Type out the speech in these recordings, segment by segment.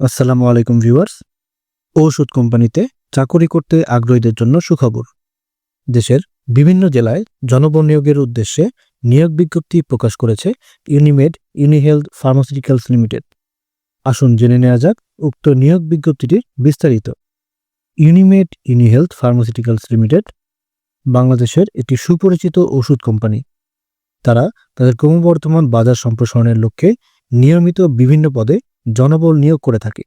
আসসালামু আলাইকুম ভিউয়ার্স। ঔষধ কোম্পানিতে চাকরি করতে আগ্রহীদের জন্য সুখবর। দেশের বিভিন্ন জেলায় জনবল নিয়োগের উদ্দেশ্যে নিয়োগ বিজ্ঞপ্তি প্রকাশ করেছে ইউনিমেড ইউনিহেলথ ফার্মাসিউটিক্যালস লিমিটেড। আসুন জেনে নেওয়া যাক উক্ত নিয়োগ বিজ্ঞপ্তিটির বিস্তারিত। ইউনিমেড ইউনিহেলথ ফার্মাসিউটিক্যালস লিমিটেড বাংলাদেশের একটি সুপরিচিত ওষুধ কোম্পানি। তারা তাদের ক্রমবর্ধমান বাজার সম্প্রসারণের লক্ষ্যে নিয়মিত বিভিন্ন পদে জনবল নিয়োগ করে থাকে।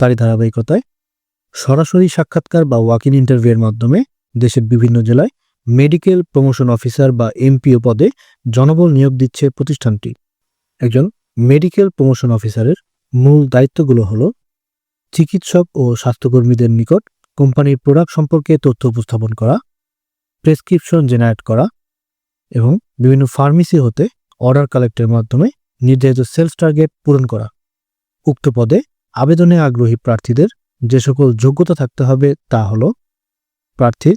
তারই ধারাবাহিকতায় সরাসরি সাক্ষাৎকার বা ওয়াক ইন ইন্টারভিউয়ের মাধ্যমে দেশের বিভিন্ন জেলায় মেডিকেল প্রমোশন অফিসার বা এমপিও পদে জনবল নিয়োগ দিচ্ছে প্রতিষ্ঠানটি। একজন মেডিকেল প্রমোশন অফিসারের মূল দায়িত্বগুলো হলো চিকিৎসক ও স্বাস্থ্যকর্মীদের নিকট কোম্পানির প্রোডাক্ট সম্পর্কে তথ্য উপস্থাপন করা প্রেসক্রিপশন জেনারেট করা এবং বিভিন্ন ফার্মেসি হতে অর্ডার কালেক্টের মাধ্যমে নির্ধারিত সেলস টার্গেট পূরণ করা। উক্ত পদে আবেদনে আগ্রহী প্রার্থীদের যে সকল যোগ্যতা থাকতে হবে তা হল প্রার্থীর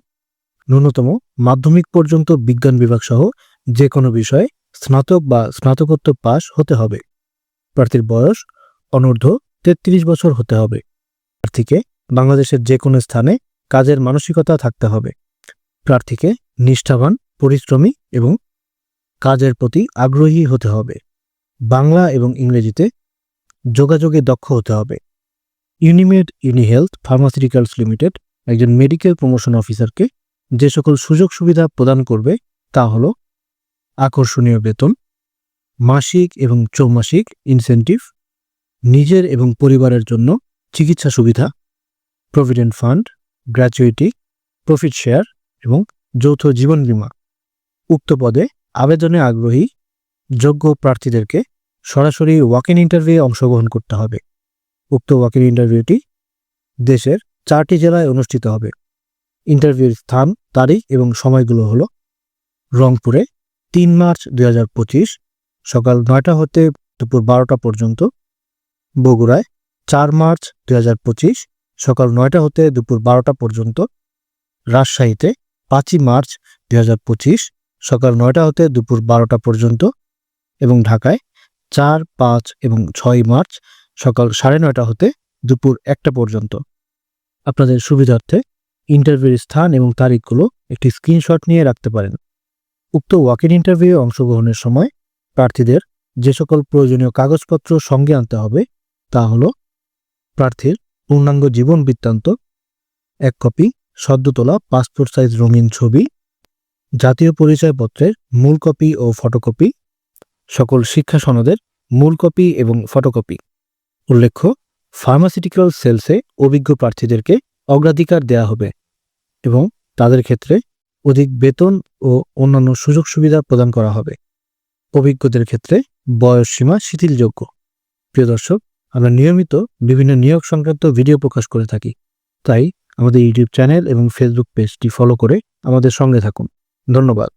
ন্যূনতম মাধ্যমিক পর্যন্ত বিজ্ঞান বিভাগ সহ যে কোনো বিষয়ে স্নাতক বা স্নাতকোত্তর পাশ হতে হবে। প্রার্থীর বয়স অনূর্ধ্ব তেত্রিশ বছর হতে হবে। প্রার্থীকে বাংলাদেশের যে কোনো স্থানে কাজের মানসিকতা থাকতে হবে। প্রার্থীকে নিষ্ঠাবান, পরিশ্রমী এবং কাজের প্রতি আগ্রহী হতে হবে। বাংলা এবং ইংরেজিতে যোগাযোগে দক্ষ হতে হবে। ইউনিমেড ইউনিহেলথ ফার্মাসিউটিক্যালস লিমিটেড একজন মেডিকেল প্রমোশন অফিসারকে যে সকল সুযোগ সুবিধা প্রদান করবে তা হল আকর্ষণীয় বেতন, মাসিক এবং চৌমাসিক ইনসেন্টিভ নিজের এবং পরিবারের জন্য চিকিৎসা সুবিধা provident fund gratuity profit share এবং যৌথ জীবন বীমা। উক্ত পদে আবেদনে আগ্রহী, যোগ্য প্রার্থীদেরকে সরাসরি ওয়াক ইন ইন্টারভিউ অংশগ্রহণ করতে হবে। উক্ত ওয়াক ইন ইন্টারভিউটি দেশের চারটি জেলায় অনুষ্ঠিত হবে। ইন্টারভিউর স্থান, তারিখ এবং সময়গুলো হলো রংপুরে তিন মার্চ দু হাজার পঁচিশ সকাল নয়টা হতে দুপুর বারোটা পর্যন্ত, বগুড়ায় চার মার্চ দু হাজার পঁচিশ সকাল নয়টা হতে দুপুর বারোটা পর্যন্ত, রাজশাহীতে পাঁচই মার্চ দু হাজার পঁচিশ সকাল নয়টা হতে দুপুর বারোটা পর্যন্ত এবং ঢাকায় চার, পাঁচ এবং ছয় মার্চ সকাল সাড়ে নয়টা হতে দুপুর একটা পর্যন্ত। আপনাদের সুবিধার্থে ইন্টারভিউর স্থান এবং তারিখগুলো একটি স্ক্রিনশট নিয়ে রাখতে পারেন। উক্ত ওয়াক ইন ইন্টারভিউ অংশগ্রহণের সময় প্রার্থীদের যে সকল প্রয়োজনীয় কাগজপত্র সঙ্গে আনতে হবে তা হল প্রার্থীর পূর্ণাঙ্গ জীবন বৃত্তান্ত, এক কপি সদ্য তোলা পাসপোর্ট সাইজ রঙিন ছবি, জাতীয় পরিচয়পত্রের মূল কপি ও ফটোকপি সকল শিক্ষা সনদের মূল কপি এবং ফটোকপি। উল্লেখ্য ফার্মাসিউটিক্যাল সেলসে অভিজ্ঞ প্রার্থীদেরকে অগ্রাধিকার দেয়া হবে এবং তাদের ক্ষেত্রে অধিক বেতন ও অন্যান্য সুযোগ সুবিধা প্রদান করা হবে। অভিজ্ঞদের ক্ষেত্রে বয়স সীমা শিথিলযোগ্য। প্রিয় দর্শক, আমরা নিয়মিত বিভিন্ন নিয়োগ সংক্রান্ত ভিডিও প্রকাশ করে থাকি। তাই আমাদের ইউটিউব চ্যানেল এবং ফেসবুক পেজটি ফলো করে আমাদের সঙ্গে থাকুন। ধন্যবাদ।